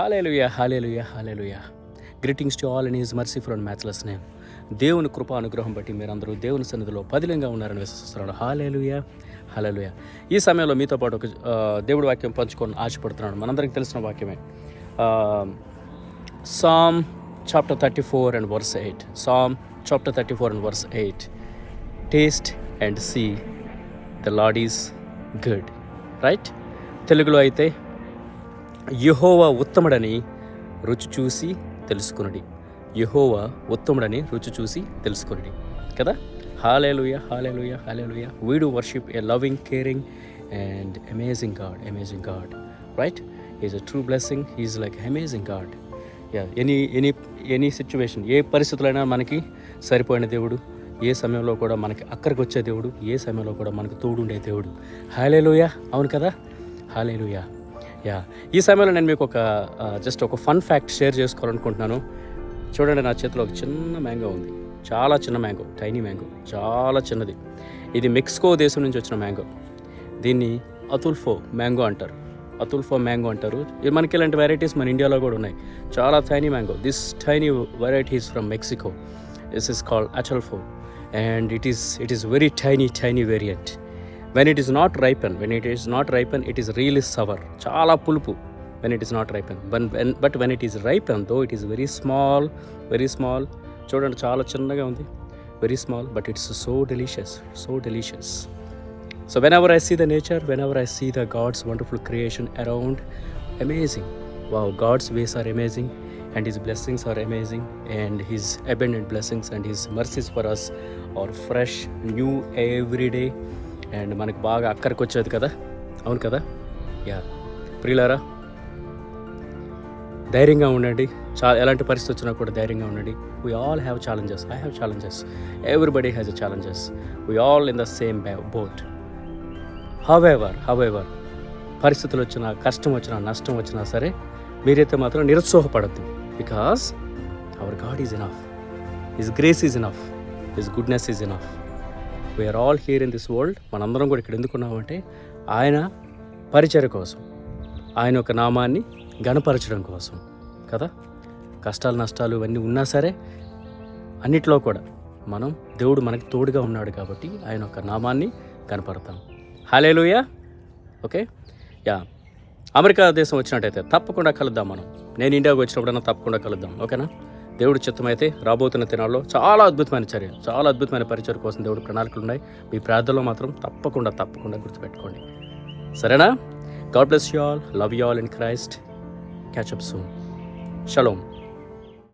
Hallelujah hallelujah hallelujah greetings to all in his merciful and matchless name దేవుని కృప అనుగ్రహం బట్టి మీరందరూ దేవుని సన్నిధిలో పదిలంగా ఉన్నారని విశ్వసిస్తున్నాను. హాలేలుయా హాలేలుయా ఈ సమయంలో మీతో పాటు ఒక దేవుడి వాక్యం పంచుకొని ఆశపడుతున్నాను. మనందరికి తెలిసిన వాక్యమే. Psalm chapter thirty four and verse eight psalm chapter thirty four and verse eight taste and see the lord is good right తెలుగులో అయితే యహోవా ఉత్తముడని రుచి చూసి తెలుసుకునడి. యహోవా ఉత్తముడని రుచి చూసి తెలుసుకునడి. కదా? Hallelujah hallelujah hallelujah. We do worship a loving caring and amazing God amazing God right is a true blessing is like amazing God yeah any any any situation ఏ పరిస్థితులైనా మనకి సరిపోయిన దేవుడు ఏ సమయంలో కూడా మనకి అక్కడికి వచ్చే దేవుడు ఏ సమయంలో కూడా మనకు తోడుండే దేవుడు. హాలేలుయా అవును కదా? హాలేలుయా. యా. ఈ సమయంలో నేను మీకు ఒక జస్ట్ ఒక ఫన్ ఫ్యాక్ట్ షేర్ చేసుకోవాలనుకుంటున్నాను. చూడండి నా చేతిలో ఒక చిన్న మ్యాంగో ఉంది. చాలా చిన్న మ్యాంగో టైనీ మ్యాంగో చాలా చిన్నది. ఇది మెక్సికో దేశం నుంచి వచ్చిన మ్యాంగో దీన్ని అతుల్ఫో మ్యాంగో అంటారు. అతుల్ఫో మ్యాంగో అంటారు. ఇది మనకి ఇలాంటి వెరైటీస్ మన ఇండియాలో కూడా ఉన్నాయి. చాలా tiny mango this tiny varieties from Mexico this is called Ataulfo and it is it is very tiny tiny variant when it is not ripen when it is not ripen it is really sour చాలా పులుపు when it is not ripen one but when it is ripen though it is very small very small చూడండి చాలా చిన్నగా ఉంది. Very small but it's so delicious so delicious so whenever I see the nature whenever I see the God's wonderful creation around amazing wow God's ways are amazing and his blessings are amazing and his abundant blessings and his mercies for us are fresh new every day. And మనకు బాగా అక్కడికి వచ్చేది కదా? అవును కదా? Yeah. ప్రియులారా ధైర్యంగా ఉండండి. చా ఎలాంటి పరిస్థితి వచ్చినా కూడా ధైర్యంగా ఉండండి. We all have challenges I have challenges everybody has a challenges we all in the same boat however however పరిస్థితులు వచ్చినా కష్టం వచ్చినా నష్టం వచ్చినా సరే మీరైతే మాత్రం నిరుత్సాహపడద్దు. Because our God is enough his grace is enough his goodness is enough we are all here in this world మనందరం కూడా ఇక్కడ ఎందుకున్నామంటే ఆయన పరిచయ కోసం. ఆయన ఒక నామాన్ని గణపరచడం కోసం. కదా? కష్టాలు నష్టాలు ఇవన్నీ ఉన్నా సరే అన్నిట్లో కూడా మనం దేవుడు మనకి తోడుగా ఉన్నాడు కాబట్టి ఆయన యొక్క నామాన్ని కనపడతాం హాలేలుయా ఓకే యా అమెరికా దేశం వచ్చినట్టయితే తప్పకుండా కలుద్దాం మనం. నేను ఇండియాకి వచ్చినప్పుడైనా తప్పకుండా కలుద్దాం. ఓకేనా దేవుడి చిత్తమైతే రాబోతున్న దినాల్లో చాలా అద్భుతమైన చర్య చాలా అద్భుతమైన పరిచయం కోసం దేవుడు ప్రణాళికలు ఉన్నాయి. మీ ప్రార్థనలో మాత్రం తప్పకుండా తప్పకుండా గుర్తుపెట్టుకోండి. సరేనా? God bless you all love you all in Christ catch up soon shalom